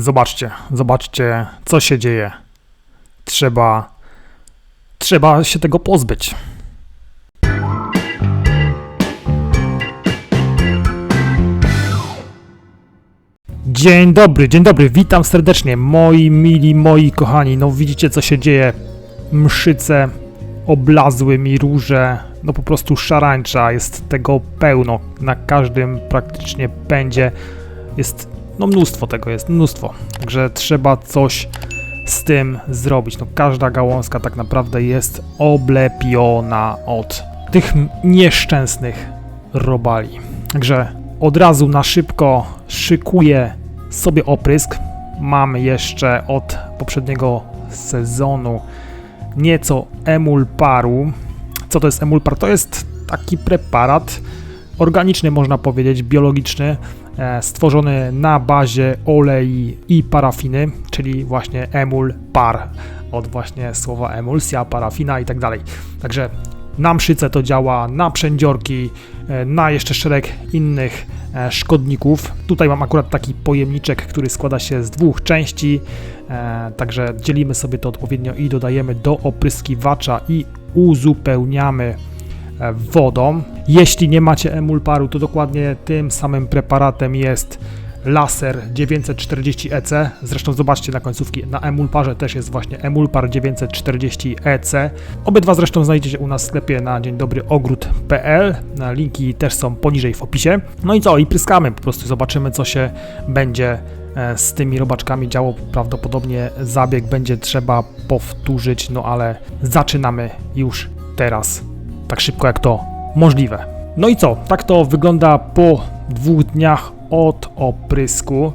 Zobaczcie, zobaczcie, co się dzieje. Trzeba. Trzeba się tego pozbyć. Dzień dobry, dzień dobry, witam serdecznie, moi mili, moi kochani. No widzicie, co się dzieje. Mszyce oblazły mi róże, no po prostu szarańcza, jest tego pełno. Na każdym praktycznie pędzie jest, no mnóstwo tego jest, mnóstwo. Także trzeba coś z tym zrobić. No każda gałązka tak naprawdę jest oblepiona od tych nieszczęsnych robali. Także od razu na szybko szykuję sobie oprysk. Mam jeszcze od poprzedniego sezonu nieco emulparu. Co to jest emulpar? To jest taki preparat organiczny, można powiedzieć, biologiczny, e, stworzony na bazie olei i parafiny, czyli właśnie emulpar, od właśnie słowa emulsja, parafina i tak dalej. Także na mszyce to działa, na przędziorki, e, na jeszcze szereg innych e, szkodników. Tutaj mam akurat taki pojemniczek, który składa się z dwóch części, także dzielimy sobie to odpowiednio i dodajemy do opryskiwacza i uzupełniamy wodą. Jeśli nie macie emulparu, to dokładnie tym samym preparatem jest laser 940EC. Zresztą zobaczcie na końcówki, na emulparze też jest właśnie emulpar 940EC. Obydwa zresztą znajdziecie u nas w sklepie na dzień dobry. Linki też są poniżej w opisie. No i co? I pryskamy po prostu, zobaczymy co się będzie e, z tymi robaczkami działo. Prawdopodobnie zabieg będzie trzeba powtórzyć, no ale zaczynamy już teraz, tak szybko jak to możliwe. No i co? Tak to wygląda po dwóch dniach od oprysku.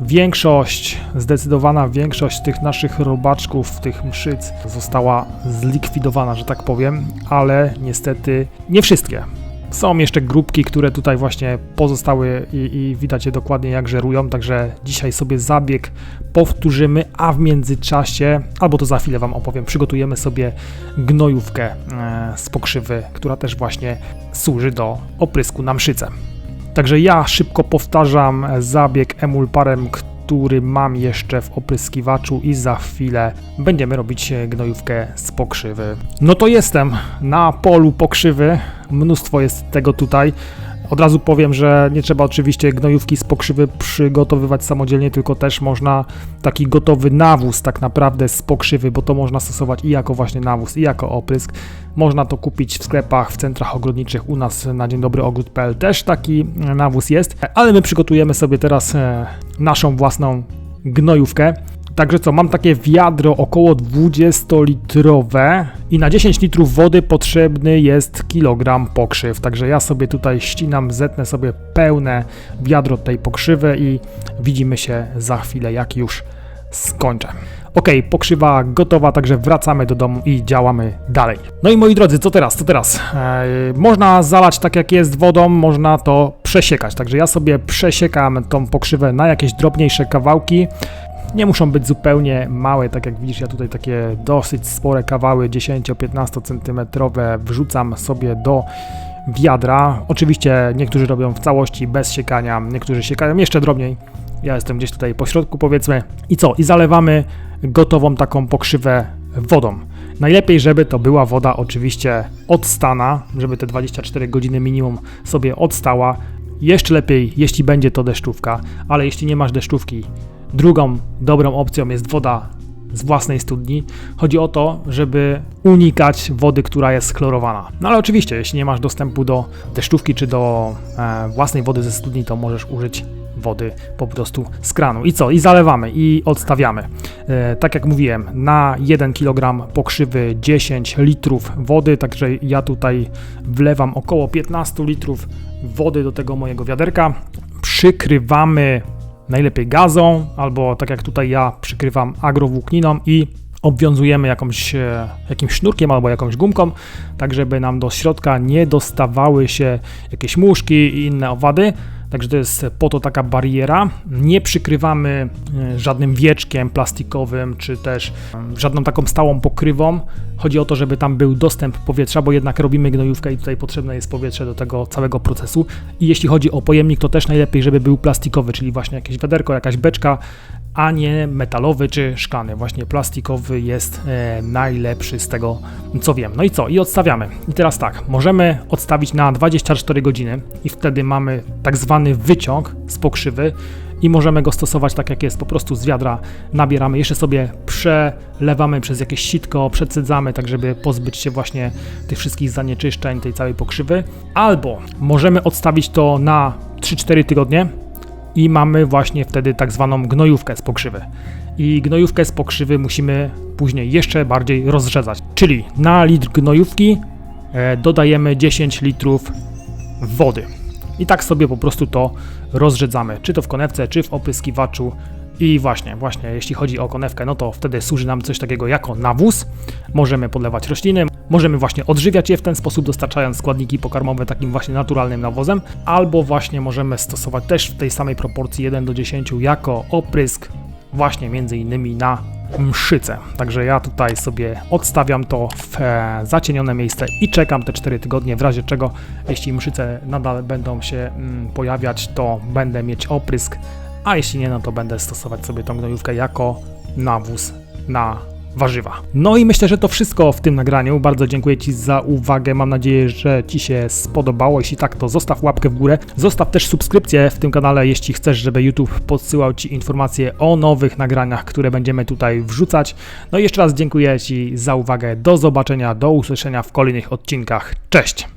Większość, zdecydowana większość tych naszych robaczków, tych mszyc została zlikwidowana, że tak powiem, ale niestety nie wszystkie. Są jeszcze grupki, które tutaj właśnie pozostały i, i widać je dokładnie jak żerują, także dzisiaj sobie zabieg powtórzymy, a w międzyczasie, albo to za chwilę Wam opowiem, przygotujemy sobie gnojówkę e, z pokrzywy, która też właśnie służy do oprysku na mszyce. Także ja szybko powtarzam zabieg emulparem, który mam jeszcze w opryskiwaczu i za chwilę będziemy robić gnojówkę z pokrzywy. No to jestem na polu pokrzywy, mnóstwo jest tego tutaj. Od razu powiem, że nie trzeba oczywiście gnojówki z pokrzywy przygotowywać samodzielnie, tylko też można taki gotowy nawóz tak naprawdę z pokrzywy, bo to można stosować i jako właśnie nawóz, i jako oprysk. Można to kupić w sklepach, w centrach ogrodniczych, u nas na dzień dobry ogród.pl też taki nawóz jest, ale my przygotujemy sobie teraz e, naszą własną gnojówkę. Także co, mam takie wiadro około 20-litrowe i na 10 litrów wody potrzebny jest kilogram pokrzyw. Także ja sobie tutaj ścinam, zetnę sobie pełne wiadro tej pokrzywy i widzimy się za chwilę, jak już skończę. Ok, pokrzywa gotowa, także wracamy do domu i działamy dalej. No i moi drodzy, co teraz? Co teraz? Eee, można zalać tak jak jest wodą, można to przesiekać. Także ja sobie przesiekam tą pokrzywę na jakieś drobniejsze kawałki. Nie muszą być zupełnie małe, tak jak widzisz, ja tutaj takie dosyć spore kawały 10-15 cm wrzucam sobie do wiadra. Oczywiście niektórzy robią w całości bez siekania, niektórzy siekają jeszcze drobniej. Ja jestem gdzieś tutaj po środku powiedzmy. I co? I zalewamy gotową taką pokrzywę wodą. Najlepiej, żeby to była woda oczywiście odstana, żeby te 24 godziny minimum sobie odstała. Jeszcze lepiej, jeśli będzie to deszczówka, ale jeśli nie masz deszczówki, drugą dobrą opcją jest woda z własnej studni. Chodzi o to, żeby unikać wody, która jest chlorowana. No ale oczywiście, jeśli nie masz dostępu do deszczówki czy do e, własnej wody ze studni, to możesz użyć wody po prostu z kranu. I co? I zalewamy i odstawiamy. E, tak jak mówiłem, na 1 kg pokrzywy 10 litrów wody, także ja tutaj wlewam około 15 litrów wody do tego mojego wiaderka. Przykrywamy najlepiej gazą, albo tak jak tutaj ja przykrywam agrowłókniną i obwiązujemy jakąś, e, jakimś sznurkiem albo jakąś gumką, tak żeby nam do środka nie dostawały się jakieś muszki i inne owady. Także to jest po to taka bariera. Nie przykrywamy e, żadnym wieczkiem plastikowym, czy też e, żadną taką stałą pokrywą. Chodzi o to, żeby tam był dostęp powietrza, bo jednak robimy gnojówkę i tutaj potrzebne jest powietrze do tego całego procesu. I jeśli chodzi o pojemnik, to też najlepiej, żeby był plastikowy, czyli właśnie jakieś wiaderko, jakaś beczka, a nie metalowy czy szklany. Właśnie plastikowy jest e, najlepszy z tego, co wiem. No i co? I odstawiamy. I teraz tak, możemy odstawić na 24 godziny i wtedy mamy tak zwany wyciąg z pokrzywy i możemy go stosować tak jak jest, po prostu z wiadra nabieramy, jeszcze sobie przelewamy przez jakieś sitko, przecedzamy, tak żeby pozbyć się właśnie tych wszystkich zanieczyszczeń, tej całej pokrzywy. Albo możemy odstawić to na 3-4 tygodnie i mamy właśnie wtedy tak zwaną gnojówkę z pokrzywy. I gnojówkę z pokrzywy musimy później jeszcze bardziej rozrzedzać. Czyli na litr gnojówki e, dodajemy 10 litrów wody. I tak sobie po prostu to rozrzedzamy, czy to w konewce, czy w opryskiwaczu. I właśnie, właśnie, jeśli chodzi o konewkę, no to wtedy służy nam coś takiego jako nawóz. Możemy podlewać rośliny, możemy właśnie odżywiać je w ten sposób, dostarczając składniki pokarmowe takim właśnie naturalnym nawozem, albo właśnie możemy stosować też w tej samej proporcji 1 do 10 jako oprysk właśnie między innymi na mszycę. Także ja tutaj sobie odstawiam to w e, zacienione miejsce i czekam te 4 tygodnie, w razie czego, jeśli mszyce nadal będą się mm, pojawiać, to będę mieć oprysk, a jeśli nie, no to będę stosować sobie tą gnojówkę jako nawóz na warzywa. No i myślę, że to wszystko w tym nagraniu. Bardzo dziękuję Ci za uwagę. Mam nadzieję, że Ci się spodobało. Jeśli tak, to zostaw łapkę w górę. Zostaw też subskrypcję w tym kanale, jeśli chcesz, żeby YouTube podsyłał Ci informacje o nowych nagraniach, które będziemy tutaj wrzucać. No i jeszcze raz dziękuję Ci za uwagę. Do zobaczenia, do usłyszenia w kolejnych odcinkach. Cześć!